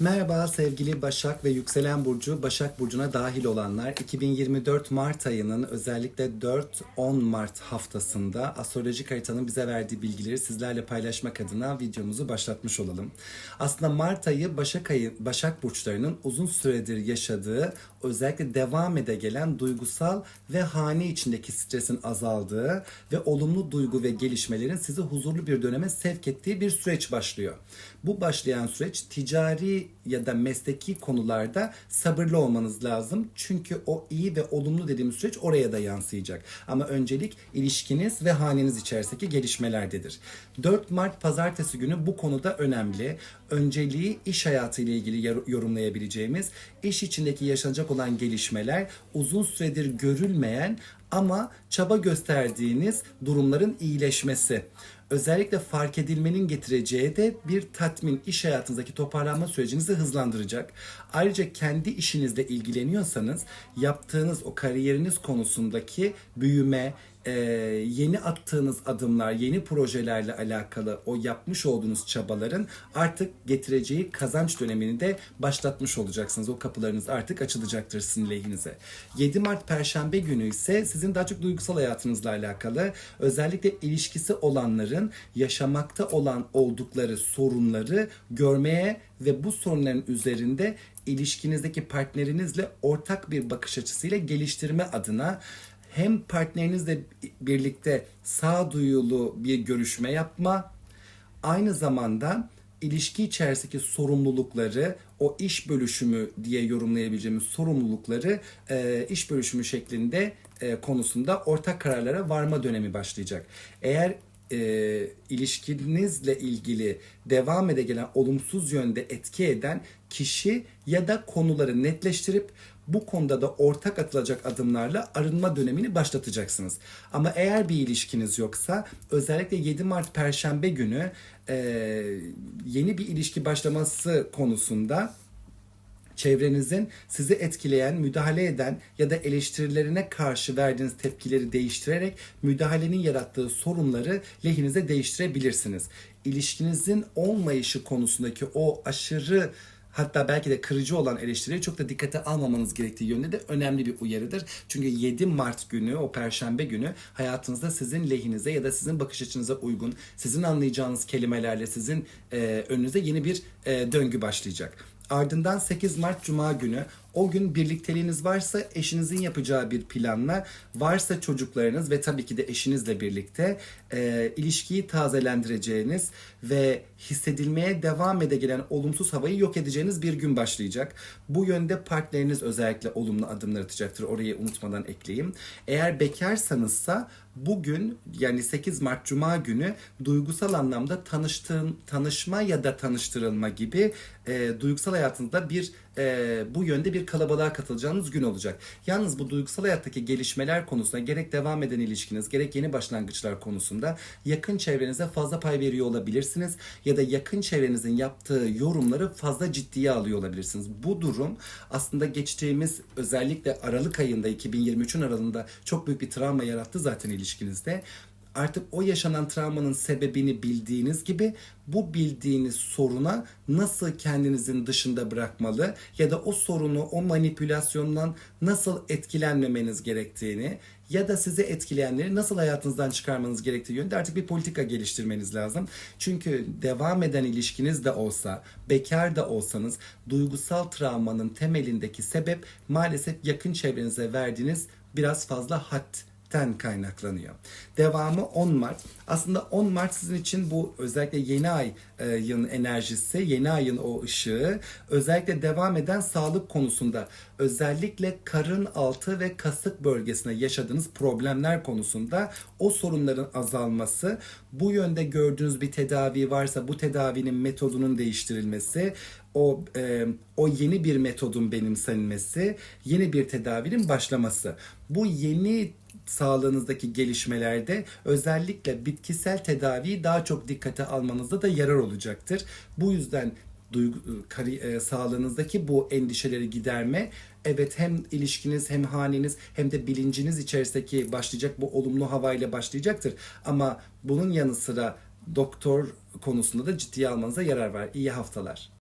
Merhaba sevgili Başak ve Yükselen Burcu, Başak Burcu'na dahil olanlar. 2024 Mart ayının özellikle 4-10 Mart haftasında astrolojik haritanın bize verdiği bilgileri sizlerle paylaşmak adına videomuzu başlatmış olalım. Aslında Mart ayı Başak ayı Başak burçlarının uzun süredir yaşadığı, özellikle devam ede gelen duygusal ve hane içindeki stresin azaldığı ve olumlu duygu ve gelişmelerin sizi huzurlu bir döneme sevk ettiği bir süreç başlıyor. Bu başlayan süreç ticari ya da mesleki konularda sabırlı olmanız lazım. Çünkü o iyi ve olumlu dediğimiz süreç oraya da yansıyacak. Ama öncelik ilişkiniz ve haneniz içerisindeki gelişmelerdedir. 4 Mart pazartesi günü bu konuda önemli. Önceliği iş hayatı ile ilgili yorumlayabileceğimiz, iş içindeki yaşanacak olan gelişmeler, uzun süredir görülmeyen ama çaba gösterdiğiniz durumların iyileşmesi. Özellikle fark edilmenin getireceği de bir tatmin, iş hayatınızdaki toparlanma sürecinizi hızlandıracak. Ayrıca kendi işinizle ilgileniyorsanız yaptığınız o kariyeriniz konusundaki büyüme, e, yeni attığınız adımlar, yeni projelerle alakalı o yapmış olduğunuz çabaların artık getireceği kazanç dönemini de başlatmış olacaksınız. O kapılarınız artık açılacaktır sizin lehinize. 7 Mart Perşembe günü ise sizin daha çok duygusal hayatınızla alakalı özellikle ilişkisi olanların yaşamakta olan oldukları sorunları görmeye ve bu sorunların üzerinde ilişkinizdeki partnerinizle ortak bir bakış açısıyla geliştirme adına hem partnerinizle birlikte sağduyulu bir görüşme yapma, aynı zamanda ilişki içerisindeki sorumlulukları, o iş bölüşümü diye yorumlayabileceğimiz sorumlulukları e, iş bölüşümü şeklinde e, konusunda ortak kararlara varma dönemi başlayacak. Eğer e, ilişkinizle ilgili devam ede gelen olumsuz yönde etki eden kişi ya da konuları netleştirip bu konuda da ortak atılacak adımlarla arınma dönemini başlatacaksınız. Ama eğer bir ilişkiniz yoksa özellikle 7 Mart Perşembe günü e, yeni bir ilişki başlaması konusunda çevrenizin sizi etkileyen, müdahale eden ya da eleştirilerine karşı verdiğiniz tepkileri değiştirerek müdahalenin yarattığı sorunları lehinize değiştirebilirsiniz. İlişkinizin olmayışı konusundaki o aşırı hatta belki de kırıcı olan eleştiriyi çok da dikkate almamanız gerektiği yönde de önemli bir uyarıdır. Çünkü 7 Mart günü, o perşembe günü hayatınızda sizin lehinize ya da sizin bakış açınıza uygun, sizin anlayacağınız kelimelerle sizin e, önünüze yeni bir e, döngü başlayacak. Ardından 8 Mart Cuma günü o gün birlikteliğiniz varsa eşinizin yapacağı bir planla, varsa çocuklarınız ve tabii ki de eşinizle birlikte e, ilişkiyi tazelendireceğiniz ve hissedilmeye devam ede gelen olumsuz havayı yok edeceğiniz bir gün başlayacak. Bu yönde partneriniz özellikle olumlu adımlar atacaktır. Orayı unutmadan ekleyeyim. Eğer bekarsanızsa bugün yani 8 Mart Cuma günü duygusal anlamda tanıştığın, tanışma ya da tanıştırılma gibi e, duygusal hayatınızda bir e, bu yönde bir kalabalığa katılacağınız gün olacak. Yalnız bu duygusal hayattaki gelişmeler konusunda gerek devam eden ilişkiniz gerek yeni başlangıçlar konusunda yakın çevrenize fazla pay veriyor olabilirsiniz ya da yakın çevrenizin yaptığı yorumları fazla ciddiye alıyor olabilirsiniz. Bu durum aslında geçtiğimiz özellikle Aralık ayında 2023'ün aralığında çok büyük bir travma yarattı zaten ilişkinizde artık o yaşanan travmanın sebebini bildiğiniz gibi bu bildiğiniz soruna nasıl kendinizin dışında bırakmalı ya da o sorunu o manipülasyondan nasıl etkilenmemeniz gerektiğini ya da sizi etkileyenleri nasıl hayatınızdan çıkarmanız gerektiği yönde artık bir politika geliştirmeniz lazım. Çünkü devam eden ilişkiniz de olsa, bekar da olsanız duygusal travmanın temelindeki sebep maalesef yakın çevrenize verdiğiniz biraz fazla had ten kaynaklanıyor. Devamı 10 Mart. Aslında 10 Mart sizin için bu özellikle yeni ay e, enerjisi, yeni ayın o ışığı, özellikle devam eden sağlık konusunda, özellikle karın altı ve kasık bölgesinde yaşadığınız problemler konusunda o sorunların azalması, bu yönde gördüğünüz bir tedavi varsa bu tedavinin metodunun değiştirilmesi, o e, o yeni bir metodun benimsenmesi, yeni bir tedavinin başlaması. Bu yeni sağlığınızdaki gelişmelerde özellikle bitkisel tedaviyi daha çok dikkate almanızda da yarar olacaktır. Bu yüzden duygu, kari, e, sağlığınızdaki bu endişeleri giderme evet hem ilişkiniz hem haneniz hem de bilinciniz içerisindeki başlayacak bu olumlu havayla başlayacaktır. Ama bunun yanı sıra doktor konusunda da ciddiye almanıza yarar var. İyi haftalar.